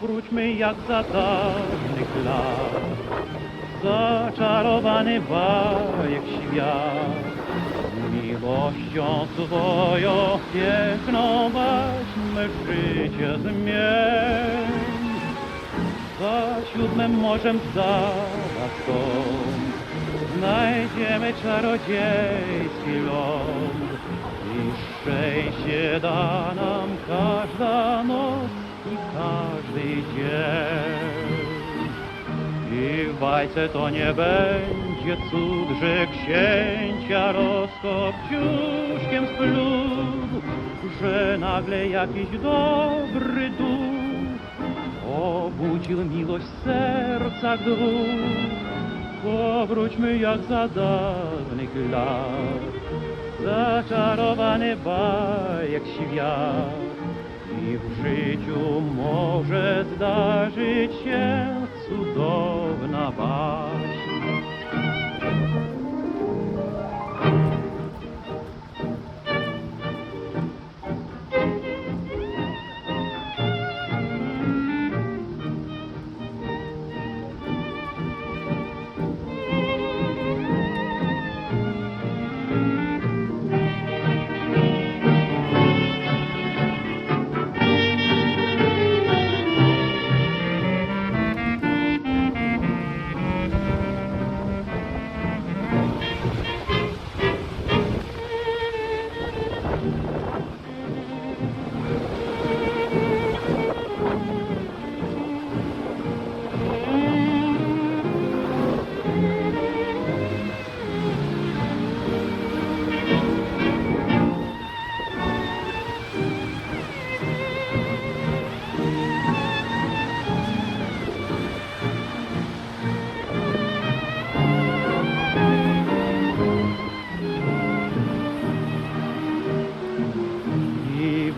Powróćmy jak za dawnych lat. Zaczarowany bajek świat. Miłością swoją piękną weźmy życie zmień. Za siódmym morzem zabawką znajdziemy czarodziejski ląd i szczęście da nam i dzień. I w bajce to nie będzie cud, że księcia rozkopciuszkiem splótł, że nagle jakiś dobry duch obudził miłość w sercach dwóch. Powróćmy jak za dawnych lat, zaczarowany bajek świat. I w życiu może zdarzyć się cudowna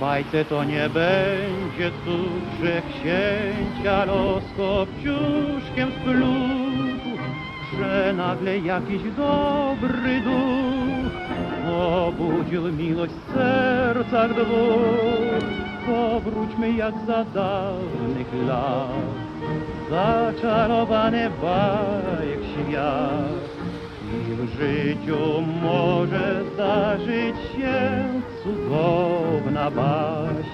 bajce to nie będzie cud, że księcia los kopciuszkiem splótł, że nagle jakiś dobry duch obudził miłość w sercach dwóch. Powróćmy jak za dawnych lat, zaczarowany bajek świat. I w życiu może zdarzyć się cudowna baśń.